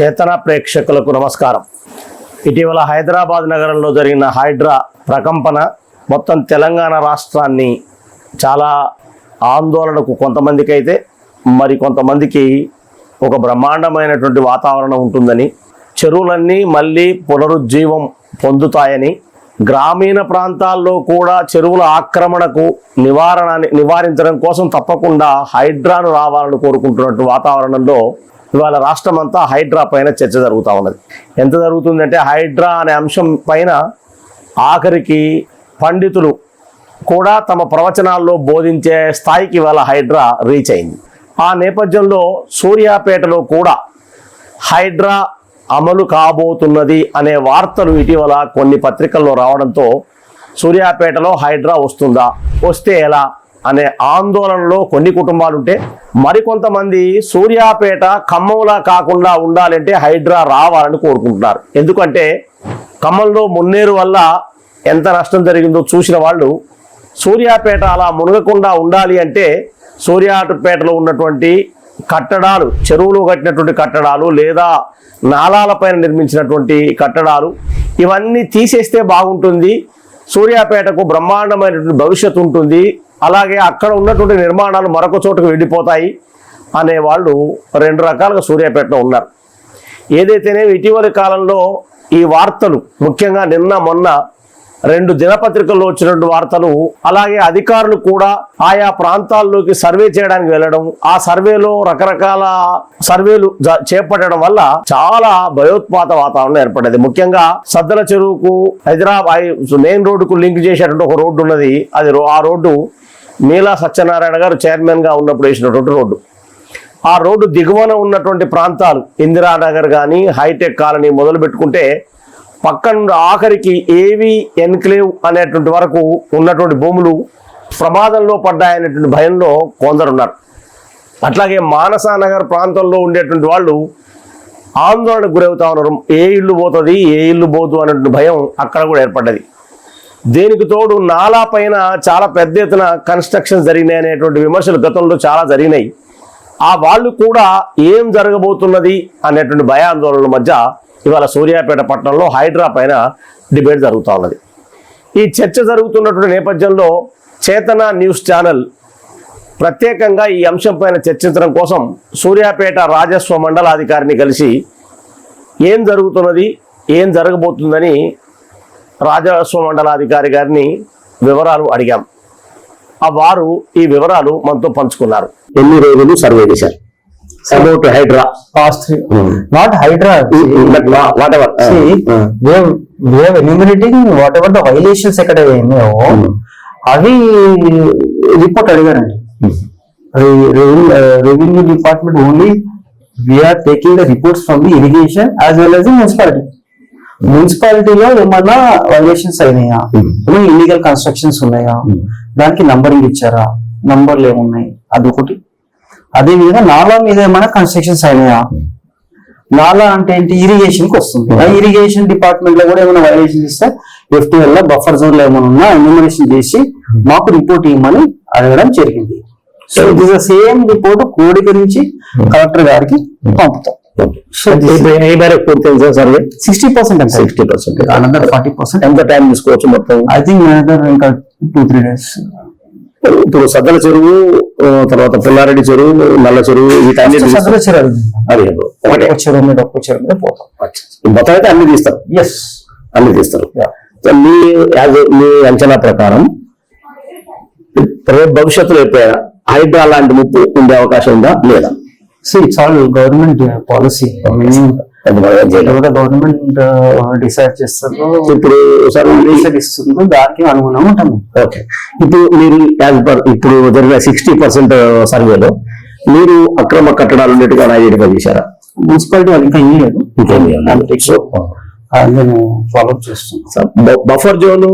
చేతన ప్రేక్షకులకు నమస్కారం. ఇటీవల హైదరాబాద్ నగరంలో జరిగిన హైడ్రా ప్రకంపన మొత్తం తెలంగాణ రాష్ట్రాన్ని చాలా ఆందోళనకు కొంతమందికి అయితే మరి కొంతమందికి ఒక బ్రహ్మాండమైనటువంటి వాతావరణం ఉంటుందని చెరువులన్నీ మళ్ళీ పునరుజ్జీవం పొందుతాయని గ్రామీణ ప్రాంతాల్లో కూడా చెరువుల ఆక్రమణకు నివారణ నివారించడం కోసం తప్పకుండా హైడ్రాను రావాలని కోరుకుంటున్నట్టు వాతావరణంలో ఇవాళ రాష్ట్రం అంతా హైడ్రా పైన చర్చ జరుగుతూ ఉన్నది. ఎంత జరుగుతుందంటే హైడ్రా అనే అంశం పైన ఆఖరికి పండితులు కూడా తమ ప్రవచనాల్లో బోధించే స్థాయికి ఇవాళ హైడ్రా రీచ్ అయింది. ఆ నేపథ్యంలో సూర్యాపేటలో కూడా హైడ్రా అమలు కాబోతున్నది అనే వార్తలు ఇటీవల కొన్ని పత్రికల్లో రావడంతో సూర్యాపేటలో హైడ్రా వస్తుందా? వస్తే ఎలా? అనే ఆందోళనలో కొన్ని కుటుంబాలు ఉంటే మరికొంతమంది సూర్యాపేట ఖమ్మంలా కాకుండా ఉండాలంటే హైడ్రా రావాలని కోరుకుంటున్నారు. ఎందుకంటే ఖమ్మంలో మున్నేరు వల్ల ఎంత నష్టం జరిగిందో చూసిన వాళ్ళు సూర్యాపేట అలా మునగకుండా ఉండాలి అంటే సూర్యాపేటలో ఉన్నటువంటి కట్టడాలు చెరువులు కట్టినటువంటి కట్టడాలు లేదా నాళాలపైన నిర్మించినటువంటి కట్టడాలు ఇవన్నీ తీసేస్తే బాగుంటుంది. సూర్యాపేటకు బ్రహ్మాండమైనటువంటి భవిష్యత్తు ఉంటుంది. అలాగే అక్కడ ఉన్నటువంటి నిర్మాణాలు మరొక చోటుకు వెళ్ళిపోతాయి అనే వాళ్ళు రెండు రకాలుగా సూర్యాపేటలో ఉన్నారు. ఏదైతేనే ఇటీవలి కాలంలో ఈ వార్తలు ముఖ్యంగా నిన్న మొన్న రెండు దినపత్రికల్లో వచ్చినటువంటి వార్తలు అలాగే అధికారులు కూడా ఆయా ప్రాంతాల్లోకి సర్వే చేయడానికి వెళ్ళడం ఆ సర్వేలో రకరకాల సర్వేలు జ- చేపట్టడం వల్ల చాలా భయోత్పాత వాతావరణం ఏర్పడ్డది. ముఖ్యంగా సద్దల చెరువుకు హైదరాబాద్ మెయిన్ రోడ్డుకు లింక్ చేసేటువంటి ఒక రోడ్డు ఉన్నది. అది రో- ఆ రోడ్డు నీలా సత్యనారాయణ గారు చైర్మన్గా ఉన్నప్పుడు వేసినటువంటి రోడ్డు. ఆ రోడ్డు దిగువన ఉన్నటువంటి ప్రాంతాలు ఇందిరానగర్ కానీ హైటెక్ కాలనీ మొదలు పెట్టుకుంటే పక్కన ఆఖరికి ఏవి ఎన్క్లేవ్ అనేటువంటి వరకు ఉన్నటువంటి భూములు ప్రమాదంలో పడ్డాయనేటువంటి భయంలో కొందరున్నారు. అట్లాగే మానసానగర్ ప్రాంతంలో ఉండేటువంటి వాళ్ళు ఆందోళనకు గురవుతా ఉన్నారు. ఏ ఇల్లు పోతుంది ఏ ఇల్లు పోదు అనేటువంటి భయం అక్కడ కూడా ఏర్పడ్డది. దీనికి తోడు నాలా పైన చాలా పెద్ద ఎత్తున కన్స్ట్రక్షన్ జరిగినాయి అనేటువంటి విమర్శలు గతంలో చాలా జరిగినాయి. ఆ వాళ్ళు కూడా ఏం జరగబోతున్నది అనేటువంటి భయాందోళనల మధ్య ఇవాళ సూర్యాపేట పట్టణంలో హైడ్రా పైన డిబేట్ జరుగుతూ ఉన్నది. ఈ చర్చ జరుగుతున్నటువంటి నేపథ్యంలో చేతన న్యూస్ ఛానల్ ప్రత్యేకంగా ఈ అంశం పైన చర్చించడం కోసం సూర్యాపేట రాజస్వ మండలాధికారిని కలిసి ఏం జరుగుతున్నది ఏం జరగబోతుందని రాజస్వ మండలాధికారి గారిని వివరాలు అడిగాం. ఆ వారు ఈ వివరాలు మనతో పంచుకున్నారు. ఎన్ని రోజులు సర్వే చేశారు? About Hydra three, not Hydra. Whatever have enumerating whatever the violations ఎక్కడ ఉన్నాయో అవి రిపోర్ట్ అడిగారండి. Revenue department only we're taking the reports from the irrigation as well as the municipality మున్సిపాలిటీలో ఏమన్నా వైలేషన్స్ అయినాయా? ఇల్లీగల్ కన్స్ట్రక్షన్స్ ఉన్నాయా? దానికి నంబరింగ్ ఇచ్చారా నంబర్లు ఏమున్నాయి? అదొకటి. అదే విధంగా నాలా మీద ఏమైనా కన్స్ట్రక్షన్స్ అయినాయా? నాలా అంటే ఏంటి? ఇరిగేషన్కి వస్తుంది. ఆ ఇరిగేషన్ డిపార్ట్మెంట్లో కూడా ఏమైనా వైలేషన్ ఇస్తే ఎఫ్టీఎల్లో బఫర్ జోన్లో ఏమైనా ఉన్నా ఎన్యూమరేషన్ చేసి మాకు రిపోర్ట్ ఇవ్వమని అడగడం జరిగింది. So it is the same report కోడి గురించి కలెక్టర్ గారికి పంపుతాం. ఏ మేరకు పూర్తయింది సార్ సర్వే సిక్స్టీ పర్సెంట్ అంటే sixty percent another forty percent ఎంత టైం తీసుకోవచ్చు మొత్తం. ఐ థింక్ అనదర్ ఇంకా టూ త్రీ డేస్ ఇప్పుడు సద్దల చెరువు తర్వాత పుల్లారెడ్డి చెరువు నల్ల చెరువు వీటన్ని సదరు చెరువు అది ఒకటే. ఒక్క చెరువు మీద ఒక్క చెరువు మీద పోతాం. మొత్తం అయితే అన్ని తీస్తారు? ఎస్ అన్ని తీస్తారు. మీ యాజ్ మీ అంచనా ప్రకారం భవిష్యత్తులో ఎప్పుడైనా హైడ్రా లాంటి ముప్పు ఉండే అవకాశం ఉందా? లేదా? So it's all government policy government decide చేస్తారో ఇప్పుడు డిసైడ్ ఇస్తుందో దానికి అనుగుణంగా ఉంటాము ఓకే ఇప్పుడు మీరు యాజ్ పర్ ఇప్పుడు జరిగిన సిక్స్టీ పర్సెంట్ సర్వేలో మీరు అక్రమ కట్టడాలు ఉన్నట్టుగా ఐడెంటిఫై చేశారా? మున్సిపాలిటీ వాళ్ళు ఇంకా ఇయ్యలేదు నేను ఫాలో చేస్తున్నాను బఫర్ జోన్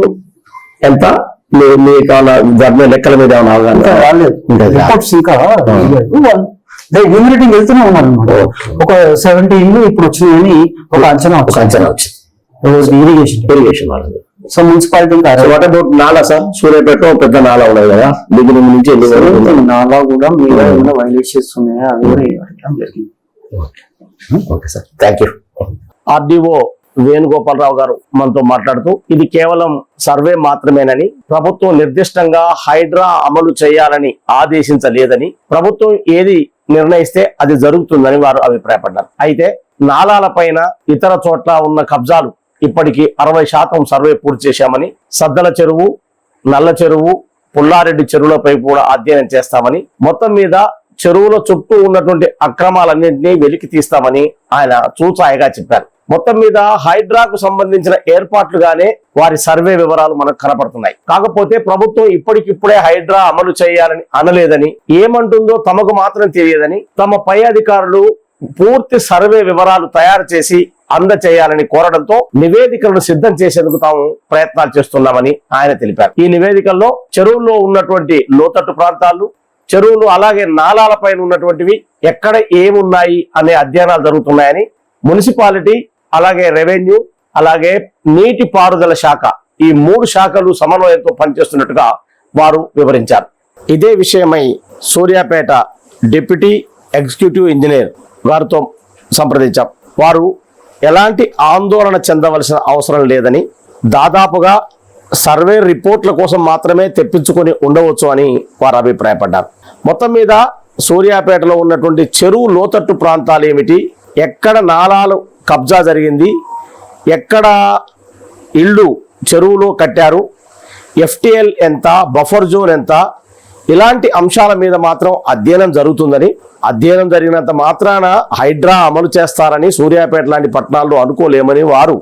ఎంత? మీ మీ కావాల దాని లెక్కల మీద ఏమైనా అవగాహన రాలేదు. ఇంకా. రిపోర్ట్స్ యూనిటీ వెళ్తూనే ఉన్నారు అనమాట. ఒక సెవెంటీ ఇల్లు ఇప్పుడు వచ్చినాయని ఒక అంచనా ఒక అంచనా వచ్చింది. ఇరిగేషన్ ఇరిగేషన్ వాళ్ళది సో మున్సిపాలిటీ ఇంకా వాట్ అబౌట్ నాలా సార్ సూర్యాపేట పెద్ద నాలా ఉన్నది కదా? బిగినింగ్ నుంచి? నాలా కూడా మీద ఏమైనా వైలేషన్స్ ఉన్నాయా? అవి కూడా జరిగింది. Okay sir thank you RDO Venugopalarao గారు మనతో మాట్లాడుతూ ఇది కేవలం సర్వే మాత్రమేనని ప్రభుత్వం నిర్దిష్టంగా హైడ్రా అమలు చేయాలని ఆదేశించలేదని ప్రభుత్వం ఏది నిర్ణయిస్తే అది జరుగుతుందని వారు అభిప్రాయపడ్డారు. అయితే నాళాలపైన ఇతర చోట్ల ఉన్న కబ్జాలు ఇప్పటికీ అరవై శాతం సర్వే పూర్తి చేశామని సద్దల చెరువు నల్ల చెరువు పుల్లారెడ్డి చెరువులపై కూడా అధ్యయనం చేస్తామని మొత్తం మీద చెరువుల చుట్టూ ఉన్నటువంటి అక్రమాలన్నింటినీ వెలికి తీస్తామని ఆయన చూచాయగా చెప్పారు. మొత్తం మీద హైడ్రాకు సంబంధించిన ఏర్పాట్లుగానే వారి సర్వే వివరాలు మనకు కనపడుతున్నాయి. కాకపోతే ప్రభుత్వం ఇప్పటికిప్పుడే హైడ్రా అమలు చేయాలని అనలేదని ఏమంటుందో తమకు మాత్రం తెలియదని తమ పై అధికారులు పూర్తి సర్వే వివరాలు తయారు చేసి అందచేయాలని కోరడంతో నివేదికలను సిద్ధం చేసేందుకు తాము ప్రయత్నాలు చేస్తున్నామని ఆయన తెలిపారు. ఈ నివేదికల్లో చెరువుల్లో ఉన్నటువంటి లోతట్టు ప్రాంతాలు చెరువులు అలాగే నాలాల పైన ఉన్నటువంటివి ఎక్కడ ఏమున్నాయి అనే అధ్యయనాలు జరుగుతున్నాయని మున్సిపాలిటీ అలాగే రెవెన్యూ అలాగే నీటి పారుదల శాఖ. ఈ మూడు శాఖలు సమన్వయంతో పనిచేస్తున్నట్టుగా వారు వివరించారు. ఇదే విషయమై సూర్యాపేట డిప్యూటీ ఎగ్జిక్యూటివ్ ఇంజనీర్ వారితో సంప్రదించాం. వారు ఎలాంటి ఆందోళన చెందవలసిన అవసరం లేదని దాదాపుగా సర్వే రిపోర్ట్ల కోసం మాత్రమే తెప్పించుకొని ఉండవచ్చు అని వారు అభిప్రాయపడ్డారు. మొత్తం మీద సూర్యాపేటలో ఉన్నటువంటి చెరువు లోతట్టు ప్రాంతాలు ఏమిటి? ఎక్కడ నాలాలు కబ్జా జరిగింది ఎక్కడ ఇళ్ళు చెరువులో కట్టారు ఎఫ్టిఎల్ ఎంత బఫర్ జోన్ ఎంత ఇలాంటి అంశాల మీద మాత్రం అధ్యయనం జరుగుతుందని అధ్యయనం జరిగినంత మాత్రాన హైడ్రా అమలు చేస్తారని సూర్యాపేట లాంటి పట్టణాల్లో అనుకోలేమని వారు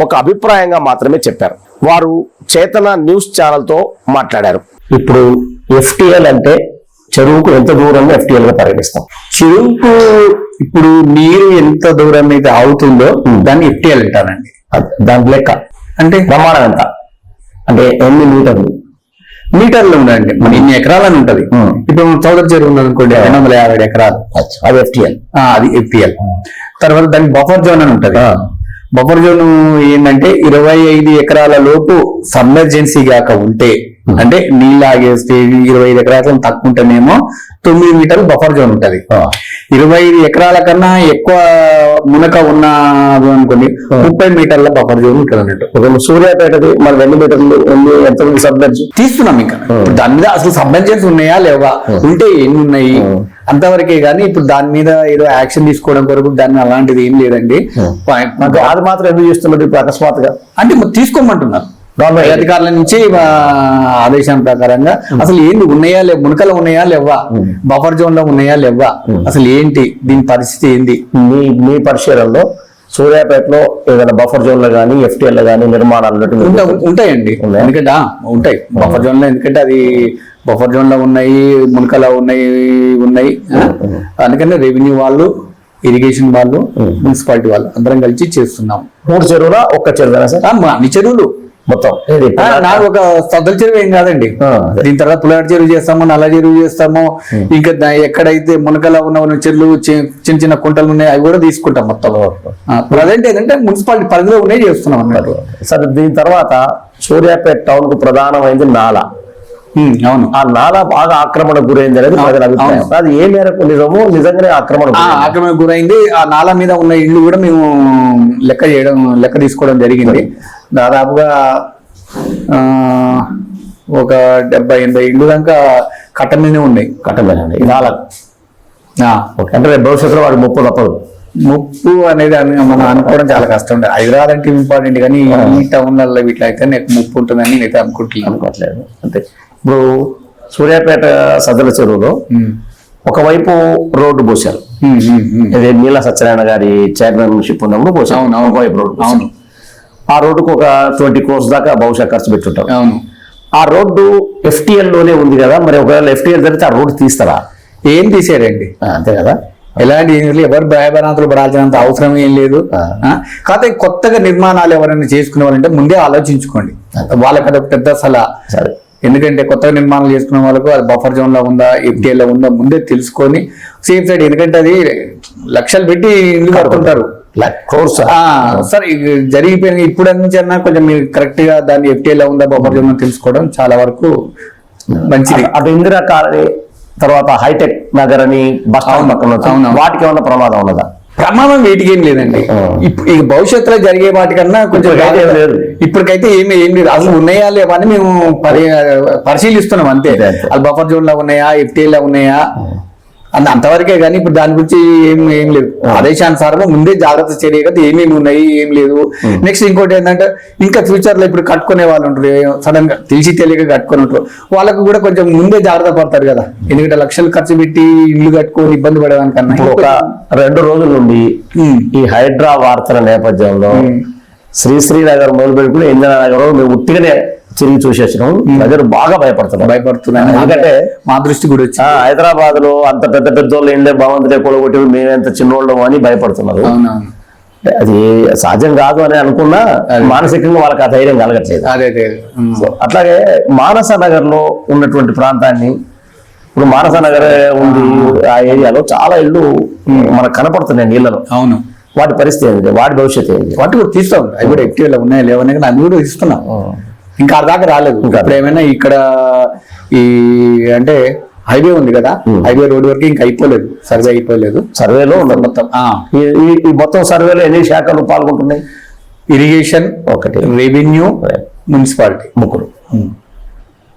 ఒక అభిప్రాయంగా మాత్రమే చెప్పారు. వారు చేతన న్యూస్ ఛానల్తో మాట్లాడారు. ఇప్పుడు ఎఫ్టిఎల్ అంటే చెరువుకు ఎంత దూరంలో ఎఫ్టిఎల్గా పరిగణిస్తాం. చెరువుకు ఇప్పుడు నీరు ఎంత దూరం అయితే అవుతుందో దాన్ని ఎఫ్టీఎల్ అంటారండి. దాని లెక్క. అంటే? ప్రమాణం ఎంత? అంటే ఎన్ని మీటర్లు? మీటర్లు ఉందండి మన ఇన్ని ఎకరాలని ఉంటది. Hmm. ఇప్పుడు చౌదరి చెరువు ఉంది అనుకోండి రెండు వందల యాభై ఎకరాలు. అది ఎఫ్టిఎల్ ఆ, అది ఎఫ్టీఎల్ తర్వాత దానికి బఫర్ జోన్ అని ఉంటది. బఫర్ జోన్ ఏంటంటే ఇరవై ఐదు ఎకరాల లోపు సబ్మెర్జెన్సీ గాక ఉంటే అంటే నీళ్ళు ఆగేస్తే ఇరవై ఐదు ఎకరాల తక్కువ ఉంటేనేమో తొమ్మిది మీటర్లు బఫర్ జోన్ ఉంటది. ఇరవై ఐదు ఎకరాల కన్నా ఎక్కువ మునక ఉన్న అనుకోండి ముప్పై మీటర్ల బఫర్ జోన్ ఉంటుంది అన్నట్టు. ఒకవేళ సూర్యాపేటది మన ఎన్ని మీటర్లు ఎన్ని ఎంత సబ్మెర్జ్ తీస్తున్నాం ఇంకా. దాని మీద అసలు సబ్మెర్జెన్స్ ఉన్నాయా లేవా? ఉంటే ఎన్ని ఉన్నాయి అంతవరకే కానీ ఇప్పుడు దాని మీద ఏదో యాక్షన్ తీసుకోవడం కొరకు దాన్ని అలాంటిది ఏం లేదండి. అది మాత్రం ఎందుకు చేస్తున్నది ఇప్పుడు అకస్మాత్తుగా? అంటే మరి తీసుకోమంటున్నారు. పై అధికారుల నుంచి ఆదేశం ప్రకారంగా అసలు ఏంటి ఉన్నాయా లేవు? మునకలు ఉన్నాయా లేవా? బఫర్ జోన్లో ఉన్నాయా లేవా? అసలు ఏంటి? దీని పరిస్థితి ఏంది? మీ మీ పరిశీలనలో సూర్యాపేటలో ఏదైనా బఫర్ జోన్లో కానీ ఎఫ్టిఎల్లో కానీ నిర్మాణాలు ఉంటాయండి? ఎందుకంటే ఉంటాయి. బఫర్ జోన్లో ఎందుకంటే అది బఫర్ జోన్లో ఉన్నాయి మునకలో ఉన్నాయి ఉన్నాయి? అందుకనే రెవెన్యూ వాళ్ళు ఇరిగేషన్ వాళ్ళు మున్సిపాలిటీ వాళ్ళు అందరం కలిసి చేస్తున్నాం. మూడు చెరువుల ఒక్క చెరువునా సార్? అన్ని చెరువులు. మొత్తం. నాకు ఒక సద్దల చెరువు ఏం కాదండి. దీని తర్వాత పులాడి చెరువు చేస్తాము నల్ల చెరువు చేస్తాము. ఇంకా ఎక్కడైతే మునకల ఉన్న ఉన్న చెరువులు చిన్న చిన్న కుంటలు ఉన్నాయి అవి కూడా తీసుకుంటాం మొత్తం. ప్రజెంట్ ఏంటంటే మున్సిపాలిటీ పరిధిలో ఉన్నాయి చేస్తున్నాం అన్నట్టు. సరే దీని తర్వాత సూర్యాపేట టౌన్కు ప్రధానమైంది నాల. అవును. ఆ నాల బాగా ఆక్రమణ గురైంది అనేది ప్రజల అభిప్రాయం. అది ఏ మేరకు నిజమో నిజంగానే ఆక్రమణ ఆక్రమణ గురైంది. ఆ నాలా మీద ఉన్న ఇల్లు కూడా మేము లెక్క చేయడం లెక్క తీసుకోవడం జరిగింది. దాదాపుగా ఆ, ఒక డెబ్బై ఎనభై ఇల్లు దాకా కట్ట మీదనే ఉన్నాయి. కట్టలేదండి నాల ఆ, ఓకే. అంటే భవిష్యత్తులో వాడికి ముప్పు తప్పదు. ముప్పు అనేది అను- మనం అనుకోవడం చాలా కష్టం హైదరాబాద్ అంటే ఇంపార్టెంట్ కానీ ఈ టౌన్లలో వీటిలో అయితే నాకు ముప్పు ఉంటుందని నేనైతే అనుకుంటున్నాను. అనుకోవట్లేదు. అంటే ఇప్పుడు సూర్యాపేట సదల చెరువులో. ఒకవైపు రోడ్డు పోశారు. ఉమ్. ఇది నీల సత్యనారాయణ గారి చైర్మన్షిప్ ఉన్నప్పుడు అవును. ఒకవైపు రోడ్డు. అవును. ఆ రోడ్డుకు ఒక ట్వంటీ క్రోర్స్ దాకా బహుశా ఖర్చు పెట్టుంటారు. అవును. ఆ రోడ్డు ఎఫ్టిఎల్లోనే ఉంది కదా మరి ఒకవేళ ఎఫ్టిఎల్ జరిగితే ఆ రోడ్డు తీస్తారా? ఏం తీసారండి ఆ, అంతే కదా. ఎలాంటి. ఎవరు భయభరాంతులు పడాల్సినంత అవసరం ఏం లేదు? కాకపోతే కొత్తగా నిర్మాణాలు ఎవరైనా చేసుకునే వాళ్ళంటే ముందే ఆలోచించుకోండి. వాళ్ళకి అదొక పెద్ద సలహా. సరే. ఎందుకంటే కొత్తగా నిర్మాణాలు చేసుకునే వాళ్ళకు అది బఫర్ జోన్లో ఉందా ఎఫ్టీఎల్లో ఉందా ముందే తెలుసుకొని సేఫ్ సైడ్ ఎందుకంటే అది లక్షలు పెట్టి ఇల్లు కడుతుంటారు. కోర్స్ సరే జరిగిపోయిన ఇప్పుడు అన్నా కొంచెం మీరు కరెక్ట్గా దాన్ని ఎఫ్టీఎల్లో ఉందా బఫర్ జోన్ తెలుసుకోవడం చాలా వరకు మంచిది. అటు ఇందిరా కాలనీ తర్వాత హైటెక్ నగర్ అని బస్ స్టాండ్ పక్కన. వాటికి ఏమన్నా ప్రమాదం ఉన్నదా? ప్రమాదం వీటికి ఏం లేదండి ఇప్పుడు ఈ భవిష్యత్తులో జరిగే వాటికన్నా కొంచెం ఇప్పటికైతే ఏం లేదు. ఇప్పటికైతే ఏమి ఏం లేదు. అసలు ఉన్నాయా లేవా అని మేము పరి పరిశీలిస్తున్నాం అంతే. అది బఫర్ జోన్లో ఉన్నాయా FTA లో ఉన్నాయా? అన్న అంతవరకే కానీ ఇప్పుడు దాని గురించి ఏం ఏం లేదు. ఆదేశానుసారం ముందే జాగ్రత్త చర్యగా ఏమేమి ఉన్నాయి ఏం లేదు. నెక్స్ట్ ఇంకోటి ఏంటంటే ఇంకా ఫ్యూచర్లో ఇప్పుడు కట్టుకునే వాళ్ళు ఉంటారు. సడన్గా తెలిసి తెలియక కట్టుకుని ఉంటారు. వాళ్ళకు కూడా కొంచెం ముందే జాగ్రత్త పడతారు కదా. ఎందుకంటే లక్షలు ఖర్చు పెట్టి ఇల్లు కట్టుకొని ఇబ్బంది పడేదానికన్నా. ఒక రెండు రోజుల నుండి. ఈ హైడ్రా వార్తల నేపథ్యంలో శ్రీశ్రీనగర్ మొదలు పెట్టుకుని ఇందిరానగర్ మేము ఉట్టిగానే తిరిగి చూసేసినాం. ప్రజలు బాగా భయపడుతున్నారు. భయపడుతున్నాను ఎందుకంటే మా దృష్టి కూడా వచ్చి హైదరాబాద్లో అంత పెద్ద పెద్ద వాళ్ళు ఇండే భగవంతుడే కొలగొట్టి మేమెంత చిన్నోళ్ళం అని భయపడుతున్నారు. అది సహజం కాదు అని అనుకున్నా మానసికంగా వాళ్ళకి ఆ ధైర్యం కలగట్లేదు. అట్లాగే మానస నగర్లో ఉన్నటువంటి ప్రాంతాన్ని ఇప్పుడు మానస నగర్ ఉంది ఆ ఏరియాలో చాలా ఇళ్ళు మనకు కనపడుతున్నాయి నీళ్ళలో. అవును. వాటి పరిస్థితి ఏంటి? వాటి భవిష్యత్తు ఏంటి? వాటి కూడా తీస్తాం. అవి కూడా యాక్టివ్లో ఉన్నాయి లేవని కానీ అవి కూడా ఇస్తున్నాం. ఇంకా దాకా రాలేదు. ఇంకా ఇప్పుడు ఏమైనా ఇక్కడ ఈ అంటే హైవే ఉంది కదా హైవే రోడ్ వరకు ఇంకా అయిపోలేదు సర్వే అయిపోలేదు. సర్వేలో ఉన్నది మొత్తం ఈ మొత్తం సర్వేలో ఎన్ని శాఖలు పాల్గొంటున్నాయి? ఇరిగేషన్ ఒకటి. Revenue municipality. ముగ్గురు.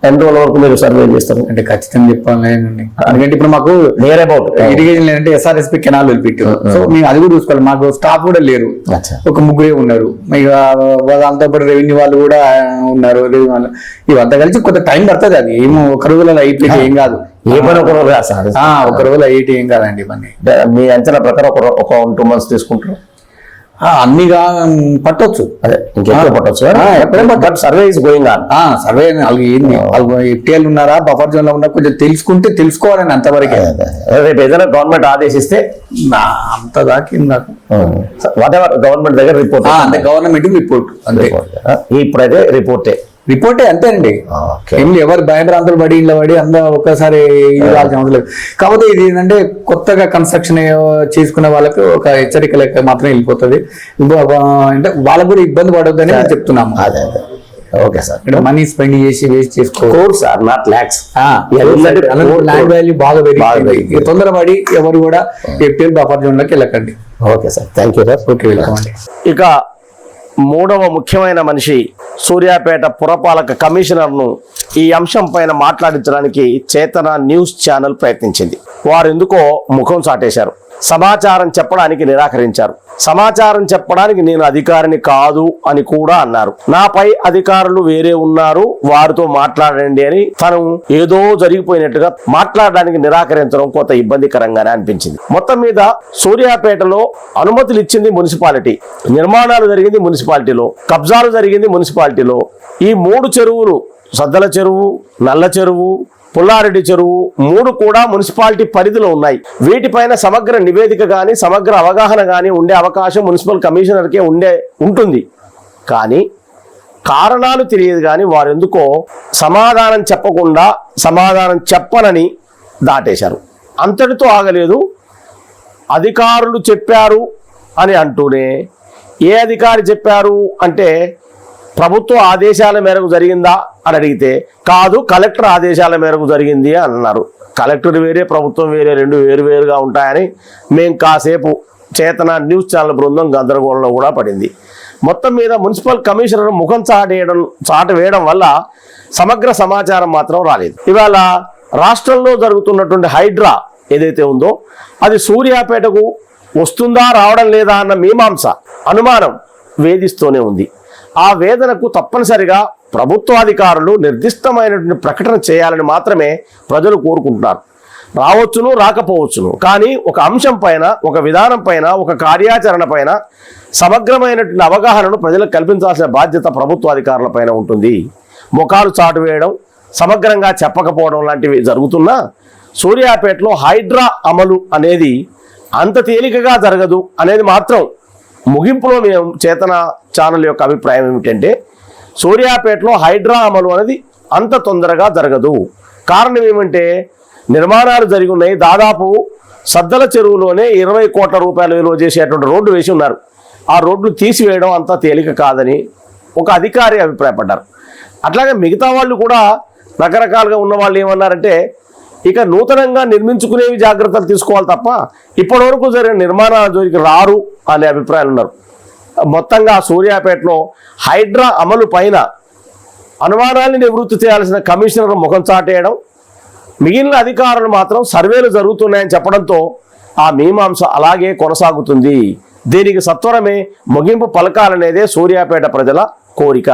ఎన్ని రోజుల వరకు మీరు సర్వే చేస్తారు. అంటే ఖచ్చితంగా చెప్పాలి ఎందుకంటే ఇప్పుడు మాకు నియర్ అబౌట్ ఇరిగేషన్ లేదంటే ఎస్ఆర్ఎస్పి కెనాల్ పెట్టారు. సో మేము అది కూడా చూసుకోవాలి. మాకు స్టాఫ్ కూడా లేరు. ఒక ముగ్గురే ఉన్నారు. ఇక దాంతో పాటు రెవెన్యూ వాళ్ళు కూడా ఉన్నారు. ఇవంతా కలిసి కొంత టైం పడుతుంది అది. ఏమో ఒక రోజులో అయిపోయి ఏం కాదు. ఏ పని ఒక రోజు సార్? ఒక రోజులో అయ్యేటి ఏం కాదండి మీ అంచనా ప్రకారం ఒక ఒక టూ మంత్స్ తీసుకుంటారు. ఆ, అన్నిగా పట్టొచ్చు. అదే but survey is going on ఆ సర్వే వాళ్ళకి ఏంది? వాళ్ళు ఎఫ్టీఎల్ ఉన్నారా? బఫర్ జోన్లో ఉన్నా కొంచెం తెలుసుకుంటే తెలుసుకోవాలని అంతవరకే. రేపు ఏదైనా గవర్నమెంట్ ఆదేశిస్తే అంత దాకా నాకు. వాట్ ఎవర్ గవర్నమెంట్ దగ్గర రిపోర్ట్ అంతే గవర్నమెంట్ రిపోర్ట్ అంతే. ఇప్పుడైతే రిపోర్టే రిపోర్టే అంతే అండి ఓకే. ఏం లేదు, ఎవరు భయంభ్రాంతులు పడి ఇళ్ళ పడి అందరూ ఒక్కసారి ఇది కావాల్సిన అవసరం కాకపోతే ఇది ఏంటంటే కొత్తగా కన్స్ట్రక్షన్ చేసుకునే వాళ్ళకి ఒక హెచ్చరిక లెక్క మాత్రం వెళ్ళిపోతుంది. అంటే వాళ్ళకు కూడా ఇబ్బంది పడొద్దని మేము చెప్తున్నాము. అదే అదే. Okay sir. మనీ స్పెండ్ చేసి వేస్ట్ చేసుకో. Course or not lakhs land value బాగా పెరిగింది తొందరపడి ఎవరు కూడా ఎఫ్టీఎల్ బఫర్ జోన్లోకి వెళ్ళకండి. Okay sir. Thank you sir okay welcome అండి ఇక మూడవ ముఖ్యమైన మనిషి సూర్యాపేట పురపాలక కమిషనర్ను ఈ అంశం పైన మాట్లాడించడానికి చేతన న్యూస్ ఛానల్ ప్రయత్నించింది. వారెందుకో ముఖం చాటేశారు. సమాచారం చెప్పడానికి నిరాకరించారు. సమాచారం చెప్పడానికి నేను అధికారిని కాదు అని కూడా అన్నారు. నాపై అధికారులు వేరే ఉన్నారు వారితో మాట్లాడండి అని తను ఏదో జరిగిపోయినట్టుగా మాట్లాడడానికి నిరాకరించడం కొంత ఇబ్బందికరంగానే అనిపించింది. మొత్తం మీద సూర్యాపేటలో అనుమతులు ఇచ్చింది మున్సిపాలిటీ నిర్మాణాలు జరిగింది మున్సిపాలిటీలో కబ్జాలు జరిగింది మున్సిపాలిటీలో. ఈ మూడు చెరువులు సద్దల చెరువు నల్ల చెరువు పుల్లారెడ్డి చెరువు మూడు కూడా మున్సిపాలిటీ పరిధిలో ఉన్నాయి. వీటిపైన సమగ్ర నివేదిక కానీ సమగ్ర అవగాహన కానీ ఉండే అవకాశం మున్సిపల్ కమిషనర్కే ఉండే ఉంటుంది. కానీ కారణాలు తెలియదు కానీ వారు ఎందుకో సమాధానం చెప్పకుండా సమాధానం చెప్పనని దాటేశారు. అంతటితో ఆగలేదు. అధికారులు చెప్పారు అని అంటూనే ఏ అధికారి చెప్పారు అంటే ప్రభుత్వ ఆదేశాల మేరకు జరిగిందా అని అడిగితే కాదు కలెక్టర్ ఆదేశాల మేరకు జరిగింది అని అన్నారు. కలెక్టర్ వేరే ప్రభుత్వం వేరే రెండు వేరు వేరుగా ఉంటాయని మేము కాసేపు చేతన న్యూస్ ఛానల్ బృందం గందరగోళంలో కూడా పడింది. మొత్తం మీద మున్సిపల్ కమిషనర్ ముఖం చాటేయడం చాట వేయడం వల్ల సమగ్ర సమాచారం మాత్రం రాలేదు. ఇవాళ రాష్ట్రంలో జరుగుతున్నటువంటి హైడ్రా ఏదైతే ఉందో అది సూర్యాపేటకు వస్తుందా రావడం లేదా అన్న మీమాంస అనుమానం వేధిస్తూనే ఉంది. ఆ వేదనకు తప్పనిసరిగా ప్రభుత్వాధికారులు నిర్దిష్టమైనటువంటి ప్రకటన చేయాలని మాత్రమే ప్రజలు కోరుకుంటున్నారు. రావచ్చును రాకపోవచ్చును. కానీ ఒక అంశం పైన ఒక విధానం పైన ఒక కార్యాచరణ పైన సమగ్రమైనటువంటి అవగాహనను ప్రజలకు కల్పించాల్సిన బాధ్యత ప్రభుత్వాధికారుల పైన ఉంటుంది. ముఖాలు చాటు వేయడం సమగ్రంగా చెప్పకపోవడం లాంటివి జరుగుతున్నా సూర్యాపేటలో హైడ్రా అమలు అనేది అంత తేలికగా జరగదు అనేది మాత్రం ముగింపులో మేము చేతన ఛానల్ యొక్క అభిప్రాయం ఏమిటంటే సూర్యాపేటలో హైడ్రా అమలు అనేది అంత తొందరగా జరగదు. కారణం ఏమంటే నిర్మాణాలు జరిగి ఉన్నాయి దాదాపు సద్దల చెరువులోనే ఇరవై కోట్ల రూపాయలు విలువ చేసేటువంటి రోడ్డు వేసి ఉన్నారు. ఆ రోడ్లు తీసివేయడం అంత తేలిక కాదని ఒక అధికారి అభిప్రాయపడ్డారు. అట్లాగే మిగతా వాళ్ళు కూడా రకరకాలుగా ఉన్న వాళ్ళు ఏమన్నారంటే ఇక నూతనంగా నిర్మించుకునేవి జాగ్రత్తలు తీసుకోవాలి తప్ప ఇప్పటివరకు జరిగిన నిర్మాణాల జోలికి రారు అనే అభిప్రాయాలు ఉన్నారు. మొత్తంగా సూర్యాపేటలో హైడ్రా అమలు పైన అనుమానాన్ని నివృత్తి చేయాల్సిన కమిషనర్ ముఖం చాటేయడం మిగిలిన అధికారులు మాత్రం సర్వేలు జరుగుతున్నాయని చెప్పడంతో ఆ మీమాంస అలాగే కొనసాగుతుంది. దీనికి సత్వరమే ముగింపు పలకాలనేదే సూర్యాపేట ప్రజల కోరిక.